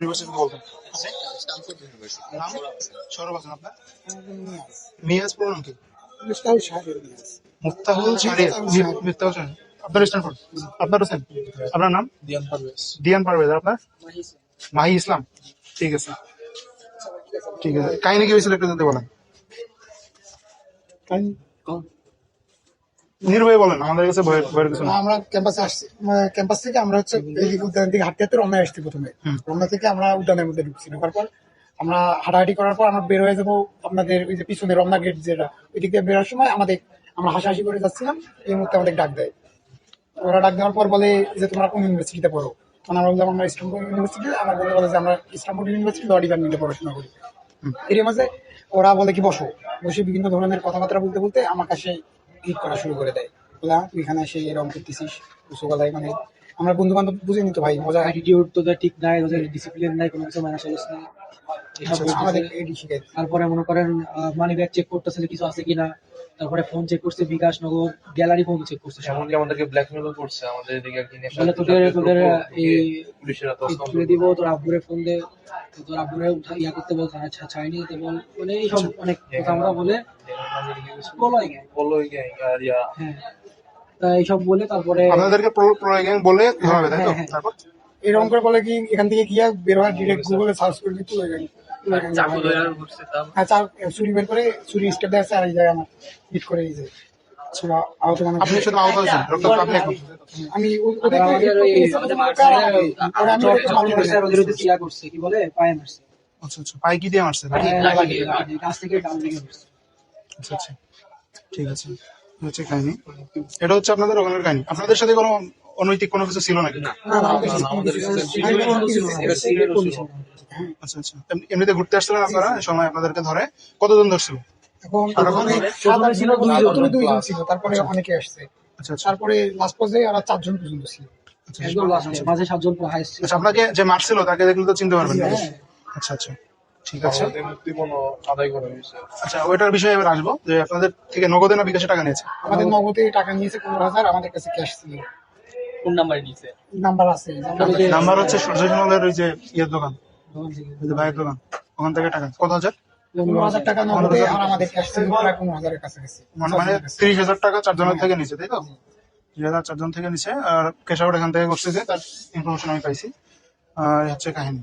University বলতেন Stanford university নাম? সৌরভ হাসান আপনার? মিয়াজ পুরো কি? মুস্তাহুল শাহরিয়ার মিয়াজ। মুফতাহুল শাহরিয়ার মি- মিফতাহুল আপনার স্ট্যানফোর্ড? আপনার হোসেন? আপনার নাম? দিয়ান পারভেজ। দিয়ান পারভেজ। আপনার? মাহি ইসলাম। ঠিক আছে। ঠিক আছে। কাহিনী কি হয়েছিল একটু যদি বলেন। কারণ- নির্ভয়ে বলেন আমাদের কাছে ভয়ের ভয়ের কিছু না আমরা ক্যাম্পাসে আসছি ক্যাম্পাস থেকে আমরা হচ্ছে এদিকে উদ্যানের দিকে হাঁটতে হাঁটতে রমনায় আসছি প্রথমে। রমনা থেকে আমরা উদ্যানের মধ্যে ঢুকছি ঢোকার পর আমরা হাঁটাহাঁটি করার পর আমরা বের হয়ে যাব আপনাদের ওই যে পিছনে রমনা গেট যেটা ওই দিক দিয়ে বেরোর সময় আমাদের আমরা হাসাহাসি করে যাচ্ছিলাম এই মুহূর্তে আমাদের ডাক দেয়। ওরা ডাক দেওয়ার পর বলে যে তোমরা কোন ইউনিভার্সিটিতে পড়ো? আমরা বললাম আমরা ইসলামপুর ইউনিভার্সিটি আমার বন্ধু বলে যে আমরা ইসলামপুর ইউনিভার্সিটি ল ডিপার্টমেন্টে পড়াশোনা করি। এর মাঝে ওরা বলে কি বসো। বসে বিভিন্ন ধরনের কথাবার্তা বলতে বলতে আমার কাছে হিট করা শুরু করে দেয়। বলে "আহ, তুই এখানে এসে এরকম করতেছিস উঁচু গলায় মানে। আমরা বন্ধু বান্ধব বুঝে নিত ভাই মজা। অ্যাটিটিউড তোদের ঠিক নাই তোদের ডিসিপ্লিন নাই কোনো কিছু মানা চলিস না আমাদের এটি শিখাই তারপরে মনে করেন মানি ব্যাগ চেক করতেছে কিছু আছে কিনা। তারপরে ফোন চেক করছে Bikash Nagar gallery phone check করছে। এমনকি আমাদেরকে ব্ল্যাকমেলও করছে আমাদের এদিকে আর কি নেশা তোদের তোদের এই তুলে দিব তোর আব্বুরে ফোন দে তোর আব্বুরে ইয়া করতে বল তারা ছা- নিতে বল মানে এইসব অনেক কথা আমরা বলে বলাই গায়। বলোই গ্যাং আর ইয়া। তা এইসব বলে তারপরে আপনাদেরকে প্রয়োগ বলে হবে তাই তো? হ্যাঁ, হ্যাঁ। তারপর? এরকম করে বলে কি এখান থেকে গিয়ে বের হয় ডিরেক্ট গুগলে সার্চ করে দিতে হ্যাঁ চার ছুরি বের করে চুরি স্টেপ আর এই জায়গায় আমার হিট করে দিয়েছে আপনি শুধু আহত হয়েছেন আপনি এখন আমি কি বলে? পায়ে মারছে। আচ্ছা আচ্ছা কি দিয়ে মারছে? গাছ থেকে মারছে আচ্ছা আচ্ছা ঠিক আছে। হচ্ছে কাহিনী। এটা হচ্ছে আপনাদের ওখানের কাহিনী। আপনাদের সাথে কোনো অনৈতিক কোনো কিছু ছিল নাকি? আচ্ছা আচ্ছা। এমনিতে ঘুরতে আসছিলেন আপনারা? এই সময় আপনাদেরকে ধরে। কতজন ধরছিল? এখন প্রথমে ছিল দুইজন দুইজন। ছিল তারপরে অনেকে আসছে। আচ্ছা আচ্ছা। তারপরে লাস্ট পর্যায়ে আর চারজন পর্যন্ত ছিল। আচ্ছা, একদম লাস্টে মাঝে সাতজন হাইস্ট আচ্ছা আপনাকে যে মারছিল তাকে দেখলে তো চিনতে পারবেন না। হ্যাঁ। আচ্ছা আচ্ছা। ঠিক আছে। আদায় করা হয়েছে। আচ্ছা ওইটার বিষয়ে এবার আসব যে আপনাদের থেকে নগদে না বিকাশে টাকা নিয়েছে? আমাদের নগদে টাকা নিয়েছে পনেরো হাজার আমাদের কাছে ক্যাশ ছিল। কোন নাম্বারে নিছে নাম্বার আছে নাম্বার হচ্ছে সূর্য জনলের ওই যে ইয়ের দোকান দোকান থেকে। ওই যে ভাইয়ের দোকান। ওখান থেকে টাকা। কত হাজার? পনেরো হাজার নগদে আর আমাদের ক্যাশ ছিল প্রায় পনেরো হাজারের কাছাকাছি মানে মানে তিরিশ হাজার টাকা চারজনের থেকে নিচে তাই তো? তিরিশ হাজার চারজন থেকে নিচে আর ক্যাশ আউট এখান থেকে করছে যে তার ইনফরমেশন আমি পাইছি। আর হচ্ছে কাহিনী।